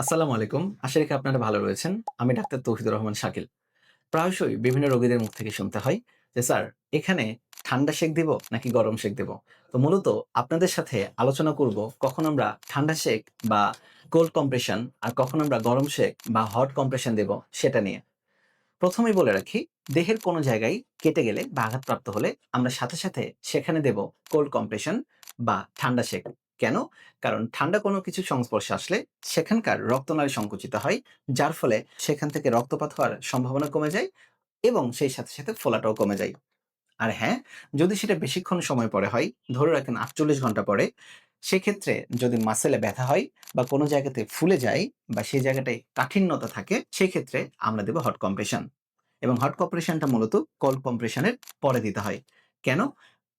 আসসালামু আলাইকুম। আশা রাখি আপনারা ভালো রয়েছেন। আমি ডাক্তার তৌহিদুর রহমান শাকিল। প্রায়শই বিভিন্ন রোগীদের মুখ থেকে শুনতে হয় যে, "স্যার এখানে ঠান্ডা সেক দিব নাকি গরম সেক দিব?" তো মূলত আপনাদের সাথে আলোচনা করব কখন আমরা ঠান্ডা সেক বা কোল্ড কম্প্রেশন আর কখন আমরা গরম সেক বা হট কম্প্রেশন দেব সেটা নিয়ে। প্রথমেই বলে রাখি, দেহের কোনো জায়গায় কেটে গেলে বা আঘাতপ্রাপ্ত হলে আমরা সাথে, সাথে সেখানে দেব কোল্ড কম্প্রেশন বা ঠান্ডা সেক। কেন? কারণ ঠান্ডা কোনো কিছুর সংস্পর্শে আসলে সেখানকার রক্তনালী সংকুচিত হয়। যার ফলে সেখান থেকে রক্তপাত হওয়ার সম্ভাবনা কমে যায় এবং সেই সাথে, সাথে ফোলাটাও কমে যায়। আর হ্যাঁ, যদি সেটা বেশিক্ষণ সময় পরে হয়, ধরে রাখেন ৪৮ ঘণ্টা পরে, সেক্ষেত্রে যদি মাসেলে ব্যথা হয় বা কোনো জায়গাতে ফুলে যায় বা সেই জায়গাটায় কাঠিন্যতা থাকে, সেক্ষেত্রে আমরা দেব হট কম্প্রেশন। এবং হট কম্প্রেশনটা মূলত কোল্ড কম্প্রেশনের পরে দিতে হয়। কেন?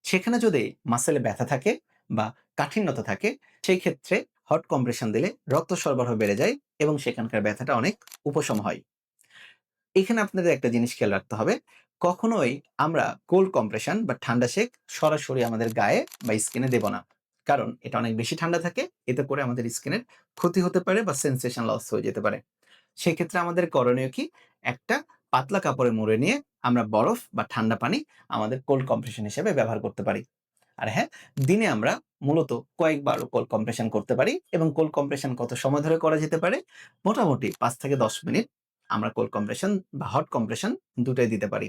সেখানে যদি মাসেলে ব্যথা থাকে বা কাঠিন্যতা থাকে, সেই ক্ষেত্রে হট কম্প্রেশন দিলে রক্ত সরবরাহ বেড়ে যায় এবং সেখানকার ব্যথাটা অনেক উপশম হয়। এখানে আপনাদের একটা জিনিস খেয়াল রাখতে হবে, কখনোই আমরা কোল্ড কম্প্রেশন বা ঠান্ডা সেক সরাসরি আমাদের গায়ে বা স্কিনে দেব না। কারণ এটা অনেক বেশি ঠান্ডা থাকে, এতে করে আমাদের স্কিনের ক্ষতি হতে পারে বা সেনসেশন লস হয়ে যেতে পারে। সেক্ষেত্রে আমাদের করণীয় কি? একটা পাতলা কাপড়ে মুড়ে নিয়ে আমরা বরফ বা ঠান্ডা পানি আমাদের কোল্ড কম্প্রেশন হিসেবে ব্যবহার করতে পারি। আর হ্যাঁ, দিনে আমরা মূলত কয়েকবার কোল কম্প্রেশন করতে পারি এবং কোল কম্প্রেশন কত সময় ধরে করা যেতে পারে? মোটামুটি পাঁচ থেকে ১০ মিনিট আমরা কোল কম্প্রেশন বা হট কম্প্রেশন দুটাই দিতে পারি।